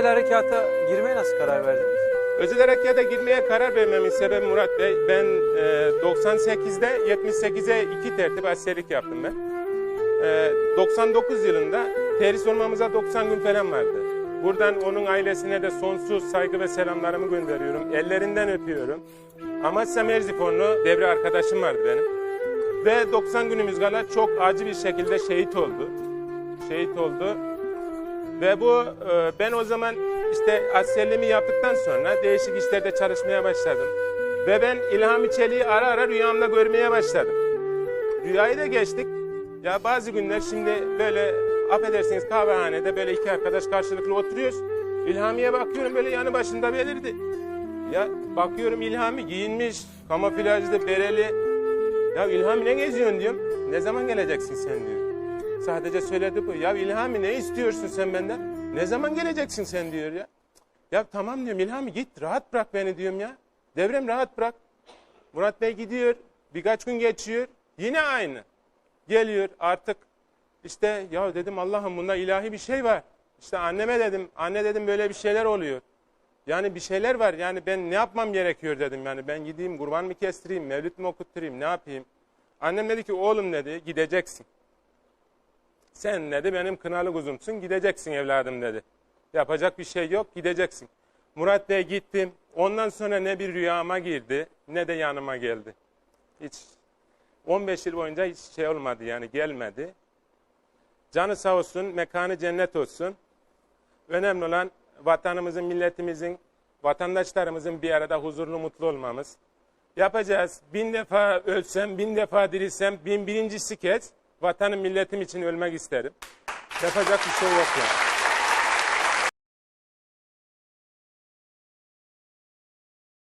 Özel harekata girmeye nasıl karar verdiniz? Özel harekata girmeye karar vermemin sebebi Murat Bey, ben e, 98'de 78'e iki tertip askerlik yaptım ben. E, 99 yılında terhis olmamıza 90 gün falan vardı. Buradan onun ailesine de sonsuz saygı ve selamlarımı gönderiyorum. Ellerinden öpüyorum. Amasya Merzifonlu devre arkadaşım vardı benim. Ve 90 günümüz kala çok acı bir şekilde şehit oldu. Şehit oldu. Ve bu e, ben o zaman işte askerliğimi yaptıktan sonra değişik işlerde çalışmaya başladım. Ve ben İlhami Çelik'i ara ara rüyamda görmeye başladım. Rüyayı da geçtik. Ya bazı günler şimdi böyle affedersiniz kahvehanede böyle iki arkadaş karşılıklı oturuyoruz. İlhami'ye bakıyorum böyle yanı başında belirdi. Ya bakıyorum İlhami giyinmiş, kamuflajlı, bereli. Ya İlhami ne geziyorsun diyorum. Ne zaman geleceksin sen diyor. Sadece söyledi bu. Ya İlhami ne istiyorsun sen benden? Ne zaman geleceksin sen diyor ya. Ya tamam diyorum İlhami git rahat bırak beni diyorum ya. Devrem rahat bırak. Murat Bey gidiyor. Birkaç gün geçiyor. Yine aynı. Geliyor artık işte ya dedim Allah'ım bunda ilahi bir şey var. İşte anneme dedim. Anne dedim böyle bir şeyler oluyor. Yani bir şeyler var. Yani ben ne yapmam gerekiyor dedim. Yani ben gideyim kurban mı kestireyim, mevlüt mü okutturayım, ne yapayım? Annem dedi ki oğlum dedi gideceksin. Sen dedi benim kınalı kuzumsun gideceksin evladım dedi. Yapacak bir şey yok gideceksin. Murat Bey gittim. Ondan sonra ne bir rüyama girdi ne de yanıma geldi. Hiç 15 yıl boyunca hiç şey olmadı yani gelmedi. Canı sağ olsun, mekanı cennet olsun. Önemli olan vatanımızın, milletimizin, vatandaşlarımızın bir arada huzurlu, mutlu olmamız. Yapacağız. Bin defa ölsem, bin defa dirilsem, bin birincisi kez vatanım, milletim için ölmek isterim. Yapacak bir şey yok yani.